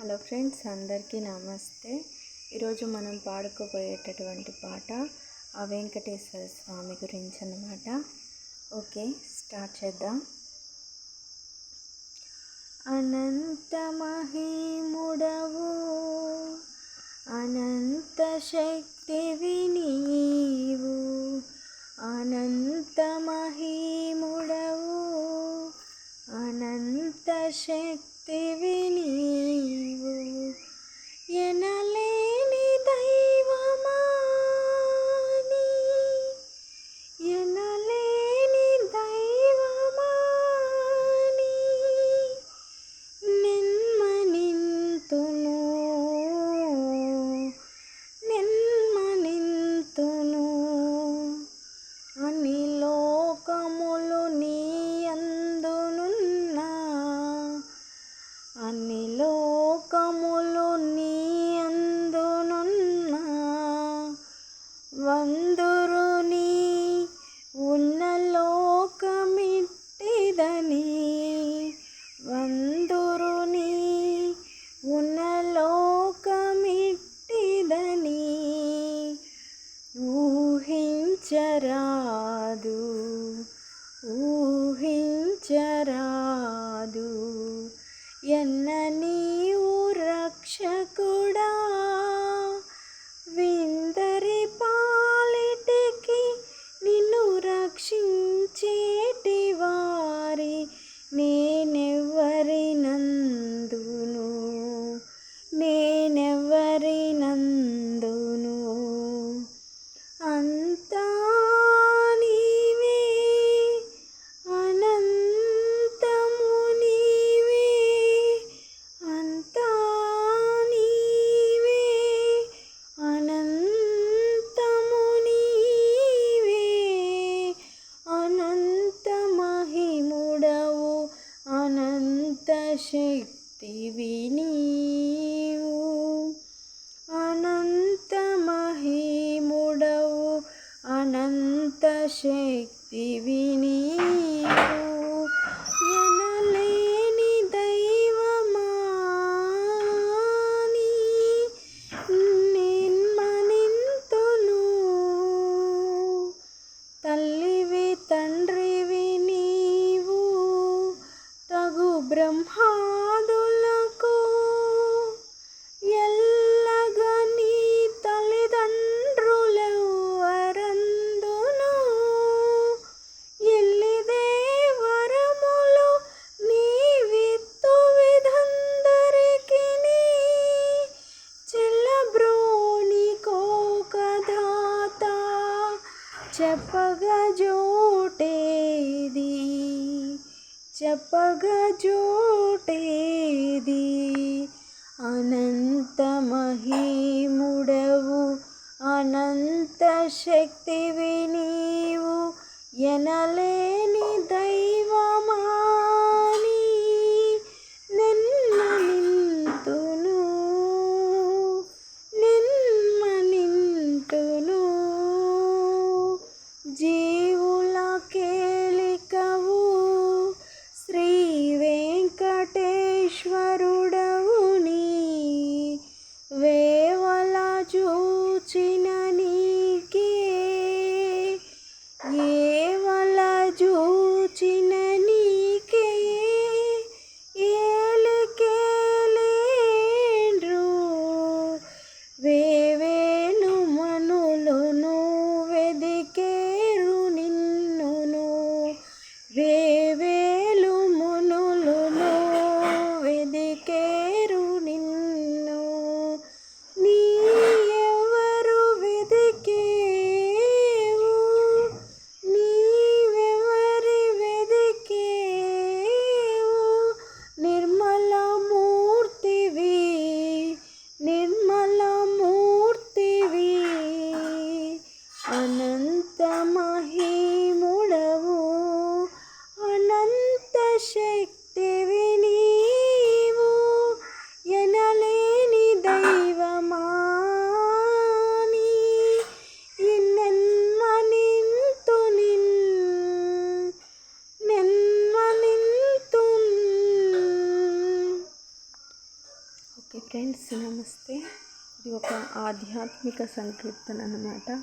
Hello friends అందరికీ నమస్తే. ఈరోజు మనం పాడుకోబోయేటటువంటి పాట ఆ వెంకటేశ్వర స్వామి గురించి అన్నమాట ఓకే స్టార్ట్ చేద్దాం. అనంత మహిముడవు అనంత శక్తివి నీవు అనంత మహిముడవు అంత శక్తివి నీవు ఎనలే లోకమిట్టిదని ఊహించరా శక్తివి నీవు. అనంత మహిముడవు అనంత శక్తివి నీవు ఎనలేని దైవమా నిన్మనింతును. తల్లివి తండ్రివి నీవు. తగు బ్రహ్మాదులు చెప్పగా జోటేది చెప్పగా జోటేది. అనంత మహిముడవు అనంత శక్తివి నీవు ఎనలేని ఫ్రెండ్స్ నమస్తే. ఇది ఒక ఆధ్యాత్మిక సంకీర్తన అన్నమాట.